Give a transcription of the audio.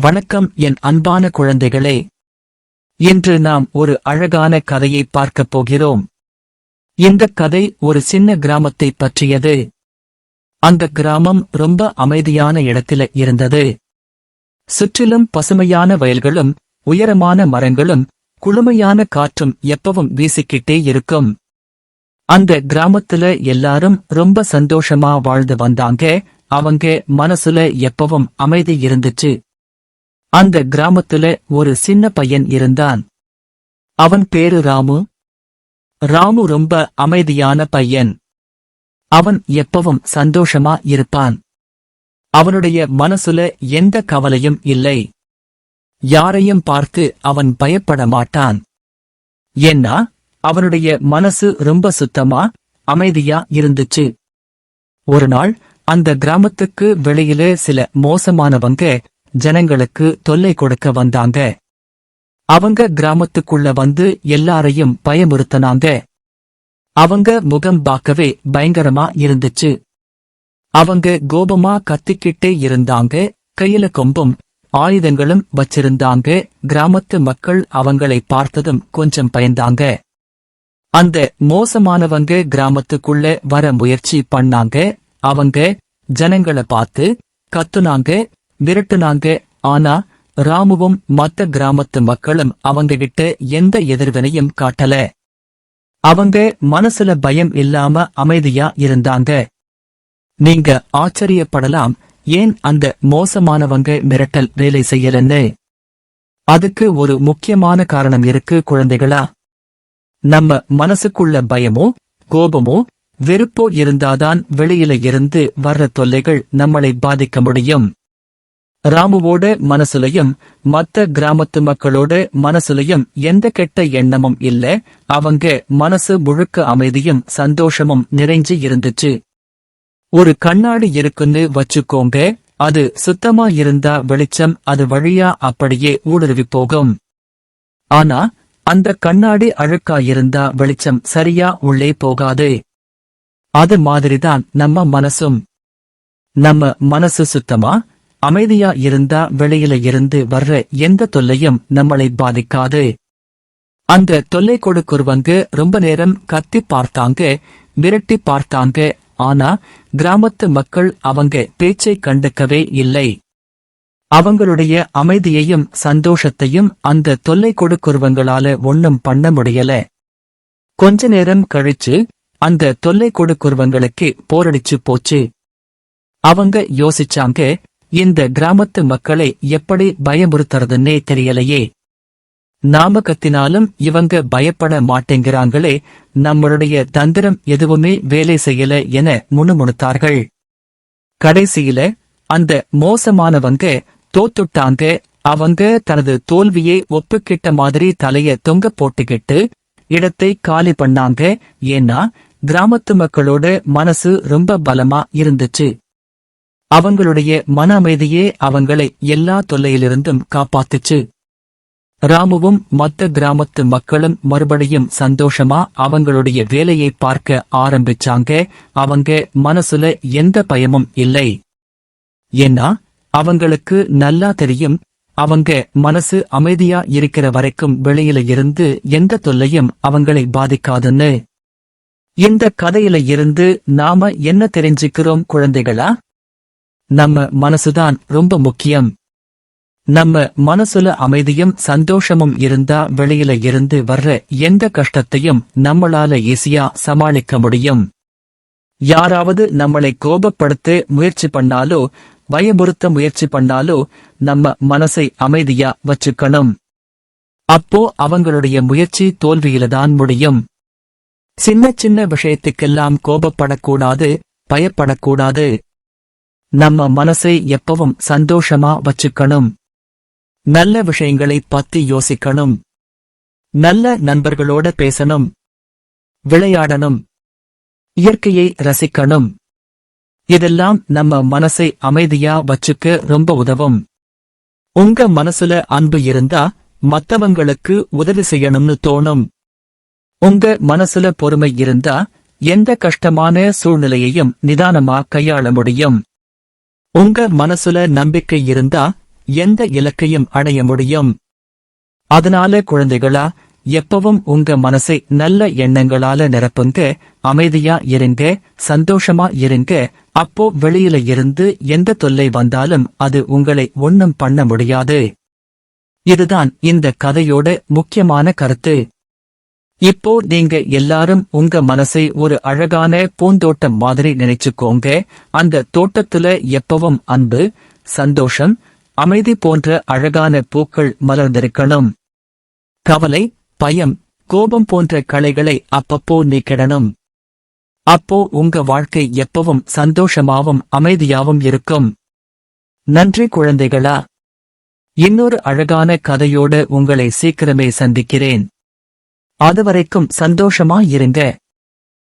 வணக்கம் என் அன்பான குழந்தைகளே. இன்று நாம் ஒரு அழகான கதையை பார்க்கப் போகிறோம். இந்த கதை ஒரு சின்ன கிராமத்தை பற்றியது. அந்த கிராமம் ரொம்ப அமைதியான இடத்தில இருந்தது. சுற்றிலும் பசுமையான வயல்களும் உயரமான மரங்களும் குளுமையான காற்றும் எப்பவும் வீசிக்கிட்டே இருக்கும். அந்த கிராமத்துல எல்லாரும் ரொம்ப சந்தோஷமா வாழ்ந்து வந்தாங்க. அவங்க மனசுல எப்பவும் அமைதி இருந்துச்சு. அந்த கிராமத்துல ஒரு சின்ன பையன் இருந்தான். அவன் பேரு ராமு. ராமு ரொம்ப அமைதியான பையன். அவன் எப்பவும் சந்தோஷமா இருப்பான். அவனுடைய மனசுல எந்த கவலையும் இல்லை. யாரையும் பார்த்து அவன் பயப்பட மாட்டான். ஏன்னா அவனுடைய மனசு ரொம்ப சுத்தமா அமைதியா இருந்துச்சு. ஒரு நாள் அந்த கிராமத்துக்கு வெளியிலே சில மோசமானவங்க ஜனங்களுக்கு தொல்லை கொடுக்க வந்தாங்க. அவங்க கிராமத்துக்குள்ள வந்து எல்லாரையும் பயமுறுத்தனாங்க. அவங்க முகம் பார்க்கவே பயங்கரமா இருந்துச்சு. அவங்க கோபமா கத்திக்கிட்டே இருந்தாங்க. கையில கொம்பும் ஆயுதங்களும் வச்சிருந்தாங்க. கிராமத்து மக்கள் அவங்களை பார்த்ததும் கொஞ்சம் பயந்தாங்க. அந்த மோசமானவங்க கிராமத்துக்குள்ள வர முயற்சி பண்ணாங்க. அவங்க ஜனங்களை பார்த்து கத்துனாங்க. விரட்டுனாங்க. ஆனா ராமுவும் மத்த கிராமத்து மக்களும் அவங்க கிட்ட எந்த எதிர்வினையும் காட்டல. அவங்க மனசுல பயம் இல்லாம அமைதியா இருந்தாங்க. நீங்க ஆச்சரியப்படலாம் ஏன் அந்த மோசமானவங்க மிரட்டல் வேலை செய்யலன்னு? அதுக்கு ஒரு முக்கியமான காரணம் இருக்கு குழந்தைகளா. நம்ம மனசுக்குள்ள பயமோ கோபமோ வெறுப்போ இருந்தாதான் வெளியில இருந்து வர்ற தொல்லைகள் நம்மளை பாதிக்க முடியும். ராமுவோட மனசுலயும் மத்த கிராமத்து மக்களோட மனசுலயும் எந்த கெட்ட எண்ணமும் இல்ல. அவங்க மனசு முழுக்க அமைதியும் சந்தோஷமும் நிறைஞ்சு இருந்துச்சு. ஒரு கண்ணாடி இருக்குன்னு வச்சுக்கோங்க. அது சுத்தமா இருந்தா வெளிச்சம் அது வழியா அப்படியே ஊடுருவி போகும். ஆனா அந்த கண்ணாடி அழுக்கா இருந்தா வெளிச்சம் சரியா உள்ளே போகாது. அது மாதிரிதான் நம்ம மனசும். நம்ம மனசு சுத்தமா அமைதியா இருந்தா வெளியில இருந்து வர்ற எந்த தொல்லையும் நம்மளை பாதிக்காது. அந்த தொல்லை கொடுக்கிறவங்க ரொம்ப நேரம் கத்தி பார்த்தாங்க விரட்டி பார்த்தாங்க. ஆனா கிராமத்து மக்கள் அவங்க பேச்சை கண்டுக்கவே இல்லை. அவங்களுடைய அமைதியையும் சந்தோஷத்தையும் அந்த தொல்லை கொடுக்கிறவங்களால ஒண்ணும் பண்ண முடியல. கொஞ்ச நேரம் கழிச்சு அந்த தொல்லை கொடுக்கிறவங்களுக்கு போரடிச்சு போச்சு. அவங்க யோசிச்சாங்க இந்த கிராமத்து மக்களை எப்படி பயமுறுத்துறதுன்னே தெரியலையே. நாம கத்தினாலும் இவங்க பயப்பட மாட்டேங்கிறாங்களே நம்மளுடைய தந்திரம் எதுவுமே வேலை செய்யல என முணுமுணுத்தார்கள். கடைசியில அந்த மோசமானவங்க தோத்துட்டாங்க அவங்க தனது தோல்வியை ஒப்புக்கிட்ட மாதிரி தலைய தொங்க போட்டுக்கிட்டு இடத்தை காலி பண்ணாங்க ஏன்னா கிராமத்து மக்களோட மனசு ரொம்ப பலமா இருந்துச்சு. அவங்களுடைய மன அமைதியே அவங்களை எல்லா தொல்லையிலிருந்தும் காப்பாத்துச்சு. ராமுவும் மத்த கிராமத்து மக்களும் மறுபடியும் சந்தோஷமா அவங்களுடைய வேலையை பார்க்க ஆரம்பிச்சாங்க. அவங்க மனசுல எந்த பயமும் இல்லை. ஏன்னா அவங்களுக்கு நல்லா தெரியும் அவங்க மனசு அமைதியா இருக்கிற வரைக்கும் வெளியில இருந்து எந்த தொல்லையும் அவங்களை பாதிக்காதுன்னு. இந்த கதையில இருந்து நாம என்ன தெரிஞ்சுக்கிறோம் குழந்தைகளா? நம்ம மனசுதான் ரொம்ப முக்கியம். நம்ம மனசுல அமைதியும் சந்தோஷமும் இருந்தா வெளியில இருந்து வர்ற எந்த கஷ்டத்தையும் நம்மளால ஈஸியா சமாளிக்க முடியும். யாராவது நம்மளை கோபப்படுத்த முயற்சி பண்ணாலோ பயமுறுத்த முயற்சி பண்ணாலோ நம்ம மனசை அமைதியா வச்சுக்கணும். அப்போ அவங்களுடைய முயற்சி தோல்வியில்தான் முடியும். சின்ன சின்ன விஷயத்துக்கெல்லாம் கோபப்படக்கூடாது பயப்படக்கூடாது. நம்ம மனசை எப்பவும் சந்தோஷமா வச்சுக்கணும். நல்ல விஷயங்களை பத்தி யோசிக்கணும். நல்ல நண்பர்களோட பேசணும். விளையாடணும். இயற்கையை ரசிக்கணும். இதெல்லாம் நம்ம மனசை அமைதியா வச்சுக்க ரொம்ப உதவும். உங்க மனசுல அன்பு இருந்தா மத்தவங்களுக்கு உதவி செய்யணும்னு தோணும். உங்க மனசுல பொறுமை இருந்தா எந்த கஷ்டமான சூழ்நிலையையும் நிதானமா கையாள முடியும். உங்க மனசுல நம்பிக்கை இருந்தா எந்த இலக்கையும் அடைய முடியும். அதனால குழந்தைகளா எப்பவும் உங்க மனசை நல்ல எண்ணங்களால நிரப்புங்க அமைதியா இருங்க சந்தோஷமா இருங்க. அப்போ வெளியில இருந்து எந்த தொல்லை வந்தாலும் அது உங்களை ஒண்ணும் பண்ண முடியாது. இதுதான் இந்த கதையோட முக்கியமான கருத்து. இப்போ நீங்க எல்லாரும் உங்க மனசை ஒரு அழகான பூந்தோட்டம் மாதிரி நினைச்சுக்கோங்க. அந்த தோட்டத்துல எப்பவும் அன்பு சந்தோஷம் அமைதி போன்ற அழகான பூக்கள் மலர்ந்திருக்கணும். கவலை பயம் கோபம் போன்ற களைகளை அப்பப்போ நீக்கிடணும். அப்போ உங்க வாழ்க்கை எப்பவும் சந்தோஷமாவும் அமைதியாவும் இருக்கும். நன்றி குழந்தைகளா. இன்னொரு அழகான கதையோடு உங்களை சீக்கிரமே சந்திக்கிறேன். அதுவரைக்கும் சந்தோஷமா இருங்க